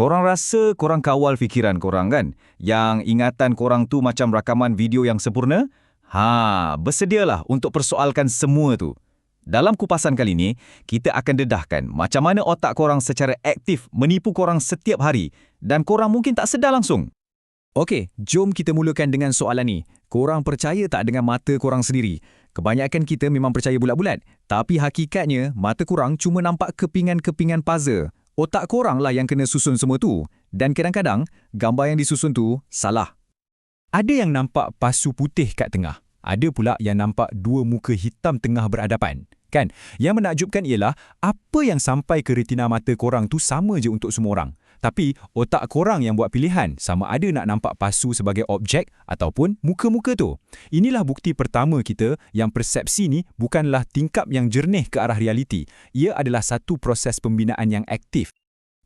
Korang rasa korang kawal fikiran korang kan? Yang ingatan korang tu macam rakaman video yang sempurna? Ha, bersedialah untuk persoalkan semua tu. Dalam kupasan kali ini, kita akan dedahkan macam mana otak korang secara aktif menipu korang setiap hari dan korang mungkin tak sedar langsung. Okey, jom kita mulakan dengan soalan ni. Korang percaya tak dengan mata korang sendiri? Kebanyakan kita memang percaya bulat-bulat. Tapi hakikatnya, mata korang cuma nampak kepingan-kepingan puzzle. Otak korang lah yang kena susun semua tu. Dan kadang-kadang, gambar yang disusun tu salah. Ada yang nampak pasu putih kat tengah. Ada pula yang nampak dua muka hitam tengah berhadapan. Kan? Yang menakjubkan ialah apa yang sampai ke retina mata korang tu sama je untuk semua orang. Tapi otak korang yang buat pilihan sama ada nak nampak pasu sebagai objek ataupun muka-muka tu. Inilah bukti pertama kita yang persepsi ni bukanlah tingkap yang jernih ke arah realiti. Ia adalah satu proses pembinaan yang aktif.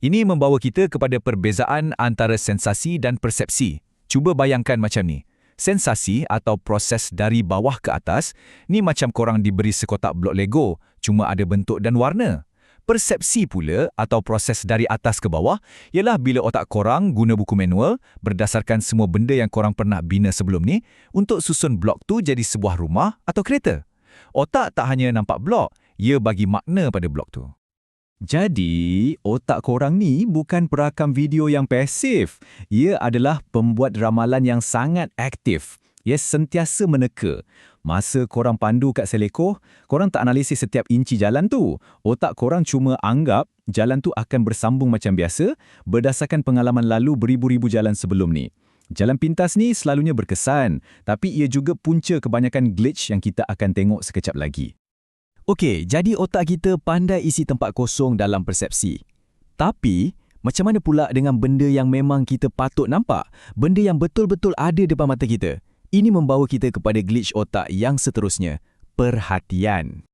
Ini membawa kita kepada perbezaan antara sensasi dan persepsi. Cuba bayangkan macam ni. Sensasi atau proses dari bawah ke atas, ni macam korang diberi sekotak blok Lego, cuma ada bentuk dan warna. Persepsi pula atau proses dari atas ke bawah ialah bila otak korang guna buku manual berdasarkan semua benda yang korang pernah bina sebelum ni untuk susun blok tu jadi sebuah rumah atau kereta. Otak tak hanya nampak blok, ia bagi makna pada blok tu. Jadi, otak korang ni bukan perakam video yang pasif. Ia adalah pembuat ramalan yang sangat aktif. Ia sentiasa meneka. Masa korang pandu kat selekoh, korang tak analisis setiap inci jalan tu. Otak korang cuma anggap jalan tu akan bersambung macam biasa berdasarkan pengalaman lalu beribu-ribu jalan sebelum ni. Jalan pintas ni selalunya berkesan, tapi ia juga punca kebanyakan glitch yang kita akan tengok sekejap lagi. Okey, jadi otak kita pandai isi tempat kosong dalam persepsi. Tapi, macam mana pula dengan benda yang memang kita patut nampak? Benda yang betul-betul ada depan mata kita? Ini membawa kita kepada glitch otak yang seterusnya, perhatian.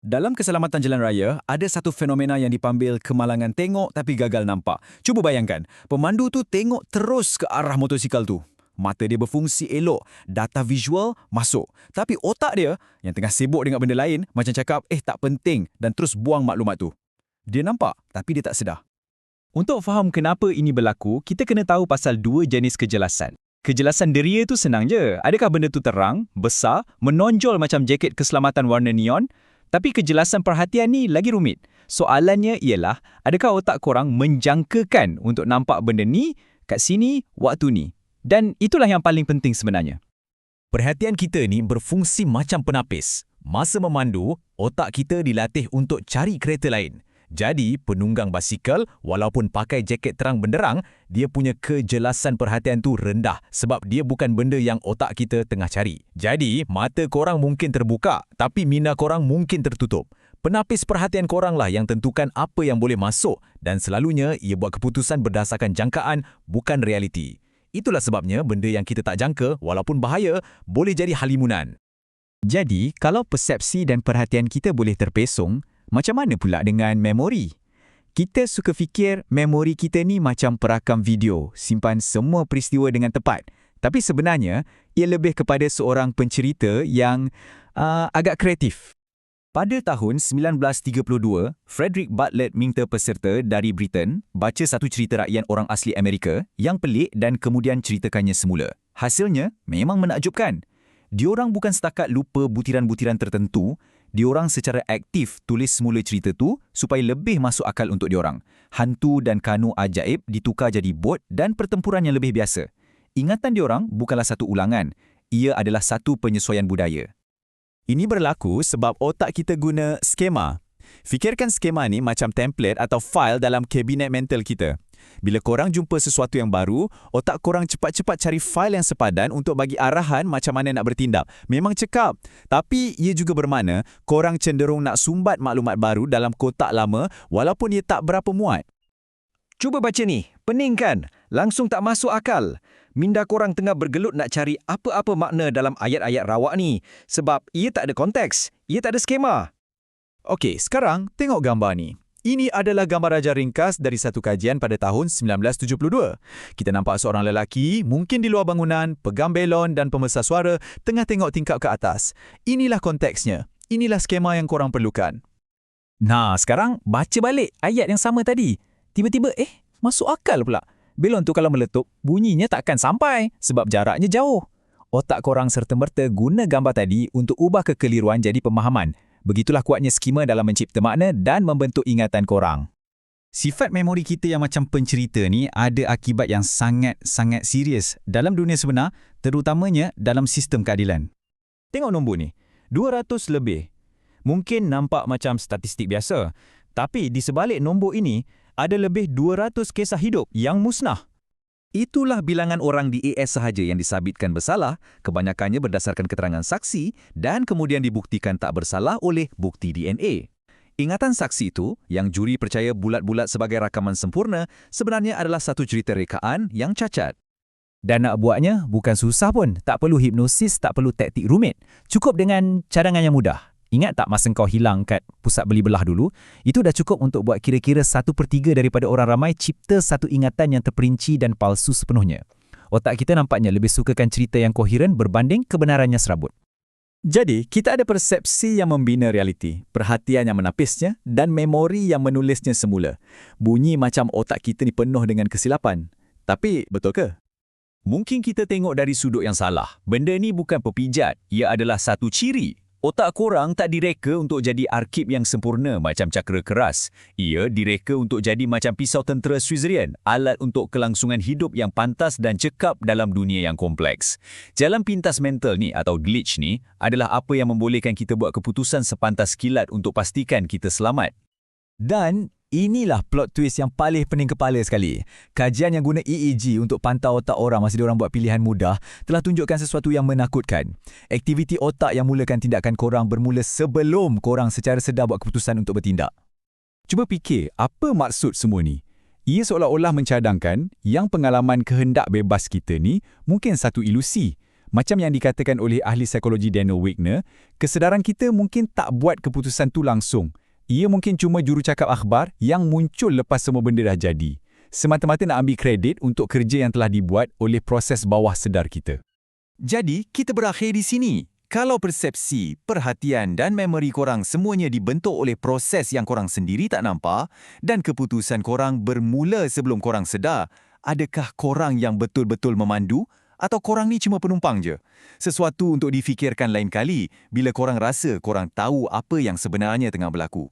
Dalam keselamatan jalan raya, ada satu fenomena yang dipanggil kemalangan tengok tapi gagal nampak. Cuba bayangkan, pemandu tu tengok terus ke arah motosikal tu. Mata dia berfungsi elok, data visual masuk. Tapi otak dia yang tengah sibuk dengan benda lain macam cakap, eh tak penting dan terus buang maklumat tu. Dia nampak tapi dia tak sedar. Untuk faham kenapa ini berlaku, kita kena tahu pasal dua jenis kejelasan. Kejelasan deria tu senang je. Adakah benda tu terang, besar, menonjol macam jaket keselamatan warna neon? Tapi kejelasan perhatian ni lagi rumit. Soalannya ialah, adakah otak korang menjangkakan untuk nampak benda ni kat sini waktu ni? Dan itulah yang paling penting sebenarnya. Perhatian kita ni berfungsi macam penapis. Masa memandu, otak kita dilatih untuk cari kereta lain. Jadi, penunggang basikal, walaupun pakai jaket terang benderang, dia punya kejelasan perhatian tu rendah sebab dia bukan benda yang otak kita tengah cari. Jadi, mata korang mungkin terbuka, tapi minda korang mungkin tertutup. Penapis perhatian korang lah yang tentukan apa yang boleh masuk dan selalunya ia buat keputusan berdasarkan jangkaan, bukan realiti. Itulah sebabnya benda yang kita tak jangka, walaupun bahaya, boleh jadi halimunan. Jadi, kalau persepsi dan perhatian kita boleh terpesong, macam mana pula dengan memori? Kita suka fikir memori kita ni macam perakam video, simpan semua peristiwa dengan tepat. Tapi sebenarnya, ia lebih kepada seorang pencerita yang uh, agak kreatif. Pada tahun 1932, Frederick Bartlett minta peserta dari Britain baca satu cerita rakyat orang asli Amerika yang pelik dan kemudian ceritakannya semula. Hasilnya memang menakjubkan. Diorang bukan setakat lupa butiran-butiran tertentu, diorang secara aktif tulis semula cerita tu supaya lebih masuk akal untuk diorang. Hantu dan kanu ajaib ditukar jadi bot dan pertempuran yang lebih biasa. Ingatan diorang bukanlah satu ulangan, ia adalah satu penyesuaian budaya. Ini berlaku sebab otak kita guna skema. Fikirkan skema ni macam template atau file dalam kabinet mental kita. Bila korang jumpa sesuatu yang baru, otak korang cepat-cepat cari fail yang sepadan untuk bagi arahan macam mana nak bertindak. Memang cekap. Tapi ia juga bermakna korang cenderung nak sumbat maklumat baru dalam kotak lama walaupun ia tak berapa muat. Cuba baca ni. Pening kan? Langsung tak masuk akal. Minda korang tengah bergelut nak cari apa-apa makna dalam ayat-ayat rawak ni. Sebab ia tak ada konteks. Ia tak ada skema. Okey, sekarang tengok gambar ni. Ini adalah gambar raja ringkas dari satu kajian pada tahun 1972. Kita nampak seorang lelaki, mungkin di luar bangunan, pegang belon dan pembesar suara, tengah tengok tingkap ke atas. Inilah konteksnya. Inilah skema yang korang perlukan. Nah, sekarang baca balik ayat yang sama tadi. Tiba-tiba, eh, Masuk akal pula. Belon tu kalau meletup, bunyinya takkan sampai sebab jaraknya jauh. Otak korang serta-merta guna gambar tadi untuk ubah kekeliruan jadi pemahaman. Begitulah kuatnya skema dalam mencipta makna dan membentuk ingatan korang. Sifat memori kita yang macam pencerita ni ada akibat yang sangat-sangat serius dalam dunia sebenar, terutamanya dalam sistem keadilan. Tengok nombor ni. 200 lebih. Mungkin nampak macam statistik biasa. Tapi di sebalik nombor ini, ada lebih 200 kisah hidup yang musnah. Itulah bilangan orang di AS sahaja yang disabitkan bersalah, kebanyakannya berdasarkan keterangan saksi dan kemudian dibuktikan tak bersalah oleh bukti DNA. Ingatan saksi itu, yang juri percaya bulat-bulat sebagai rakaman sempurna, sebenarnya adalah satu cerita rekaan yang cacat. Dan nak buatnya bukan susah pun. Tak perlu hipnosis, tak perlu taktik rumit. Cukup dengan cadangan yang mudah. Ingat tak masa kau hilang kat pusat beli belah dulu? Itu dah cukup untuk buat kira-kira satu per tiga daripada orang ramai cipta satu ingatan yang terperinci dan palsu sepenuhnya. Otak kita nampaknya lebih sukakan cerita yang koheren berbanding kebenarannya serabut. Jadi, kita ada persepsi yang membina realiti, perhatian yang menapisnya dan memori yang menulisnya semula. Bunyi macam otak kita ni penuh dengan kesilapan. Tapi, betul ke? Mungkin kita tengok dari sudut yang salah. Benda ni bukan pepijat, ia adalah satu ciri. Otak korang tak direka untuk jadi arkib yang sempurna macam cakra keras. Ia direka untuk jadi macam pisau tentera Switzerian, alat untuk kelangsungan hidup yang pantas dan cekap dalam dunia yang kompleks. Jalan pintas mental ni atau glitch ni adalah apa yang membolehkan kita buat keputusan sepantas kilat untuk pastikan kita selamat. Dan inilah plot twist yang paling pening kepala sekali. Kajian yang guna EEG untuk pantau otak orang masa diorang buat pilihan mudah telah tunjukkan sesuatu yang menakutkan. Aktiviti otak yang mulakan tindakan korang bermula sebelum korang secara sedar buat keputusan untuk bertindak. Cuba fikir, apa maksud semua ni? Ia seolah-olah mencadangkan yang pengalaman kehendak bebas kita ni mungkin satu ilusi. Macam yang dikatakan oleh ahli psikologi Daniel Wigner, kesedaran kita mungkin tak buat keputusan tu langsung, ia mungkin cuma jurucakap akhbar yang muncul lepas semua benda dah jadi. Semata-mata nak ambil kredit untuk kerja yang telah dibuat oleh proses bawah sedar kita. Jadi, kita berakhir di sini. Kalau persepsi, perhatian dan memori korang semuanya dibentuk oleh proses yang korang sendiri tak nampak dan keputusan korang bermula sebelum korang sedar, adakah korang yang betul-betul memandu atau korang ni cuma penumpang je? Sesuatu untuk difikirkan lain kali bila korang rasa korang tahu apa yang sebenarnya tengah berlaku.